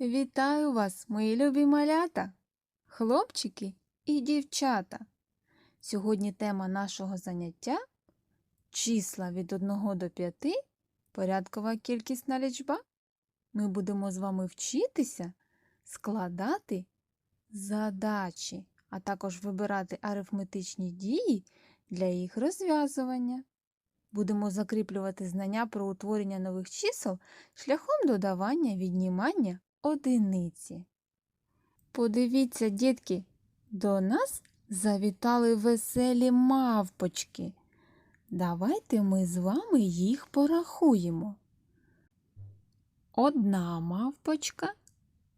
Вітаю вас, мої любі малята, хлопчики і дівчата. Сьогодні тема нашого заняття числа від 1 до 5, порядкова кількісна лічба. Ми будемо з вами вчитися складати задачі, а також вибирати арифметичні дії для їх розв'язування. Будемо закріплювати знання про утворення нових чисел шляхом додавання, віднімання одиниці. Подивіться, дітки, до нас завітали веселі мавпочки. Давайте ми з вами їх порахуємо. Одна мавпочка,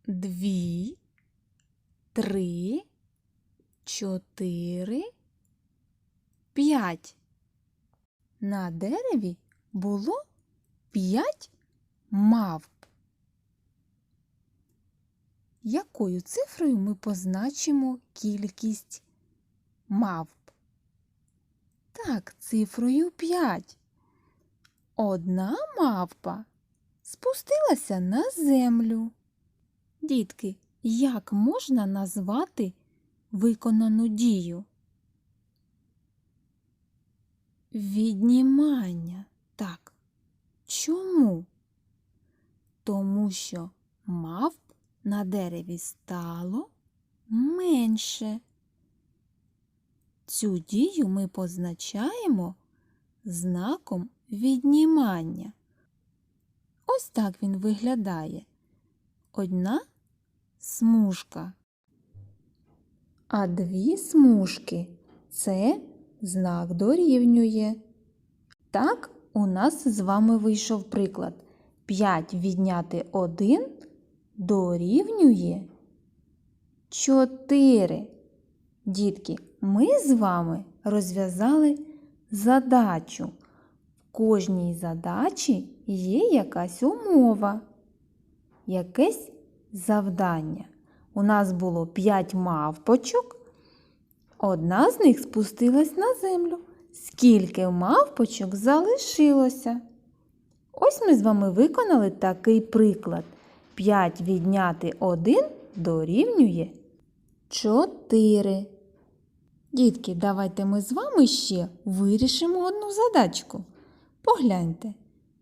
дві, три, чотири, п'ять. На дереві було п'ять мавп. Якою цифрою ми позначимо кількість мавп? Так, цифрою 5. Одна мавпа спустилася на землю. Дітки, як можна назвати виконану дію? Віднімання. Так. Чому? Тому що мавп на дереві стало менше. Цю дію ми позначаємо знаком віднімання. Ось так він виглядає. Одна смужка. А дві смужки це знак дорівнює. Так, у нас з вами вийшов приклад. 5 відняти 1 дорівнює 4. Дітки, ми з вами розв'язали задачу. В кожній задачі є якась умова, якесь завдання. У нас було 5 мавпочок. Одна з них спустилась на землю. Скільки мавпочок залишилося? Ось ми з вами виконали такий приклад. 5 відняти 1 дорівнює 4. Дітки, давайте ми з вами ще вирішимо одну задачку. Погляньте,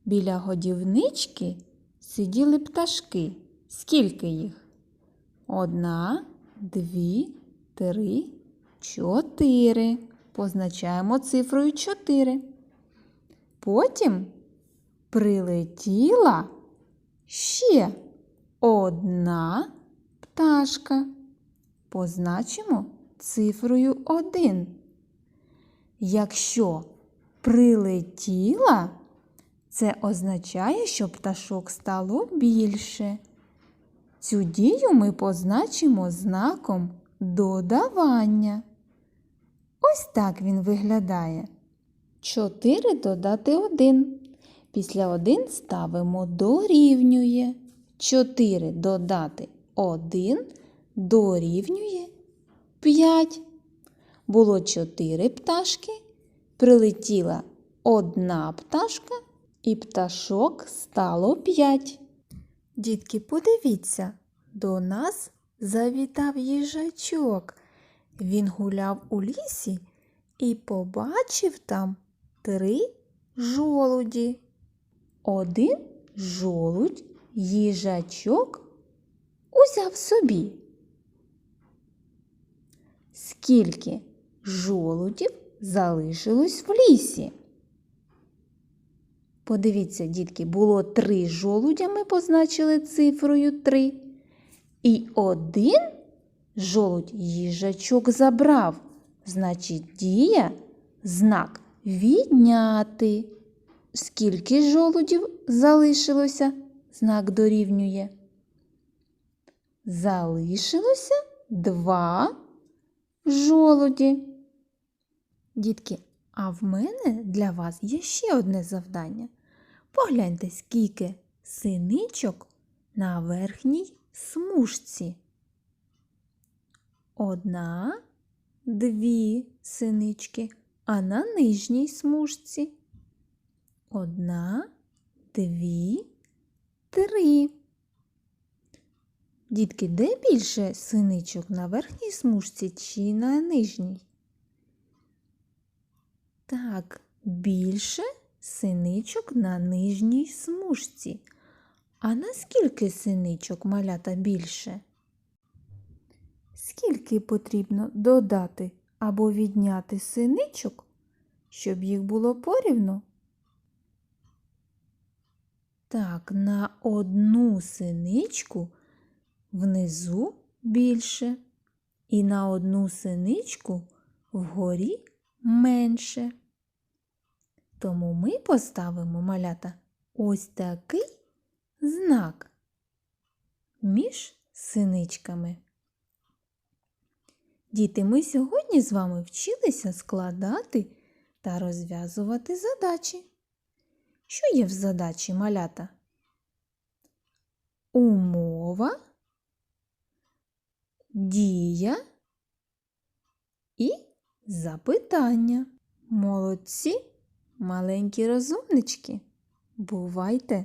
біля годівнички сиділи пташки. Скільки їх? Одна, дві, три, чотири. Позначаємо цифрою 4. Потім прилетіла ще одна пташка. Позначимо цифрою 1. Якщо прилетіла, це означає, що пташок стало більше. Цю дію ми позначимо знаком додавання. Ось так він виглядає. 4 додати 1. Після 1 ставимо дорівнює. 4 додати 1 дорівнює 5. Було 4 пташки, прилетіла одна пташка, і пташок стало 5. Дітки, подивіться, до нас завітав їжачок. Він гуляв у лісі і побачив там три жолуді. Один жолудь їжачок узяв собі. Скільки жолудів залишилось в лісі? Подивіться, дітки, було три жолудя, ми позначили цифрою 3. І один жолудь їжачок забрав. Значить, дія знак відняти. Скільки жолудів залишилося? Знак дорівнює. Залишилося два жолуді. Дітки, а в мене для вас є ще одне завдання. Погляньте, скільки синичок на верхній смужці. Одна, дві синички, а на нижній смужці. Одна, дві, три. Дітки, де більше синичок на верхній смужці чи на нижній? Так, більше синичок на нижній смужці. А наскільки синичок малята більше? Скільки потрібно додати або відняти синичок, щоб їх було порівну? Так, на одну синичку внизу більше, і на одну синичку вгорі менше. Тому ми поставимо малята ось такий знак між синичками. Діти, ми сьогодні з вами вчилися складати та розв'язувати задачі. Що є в задачі малята? Умова, дія і запитання. Молодці, маленькі розумнички. Бувайте!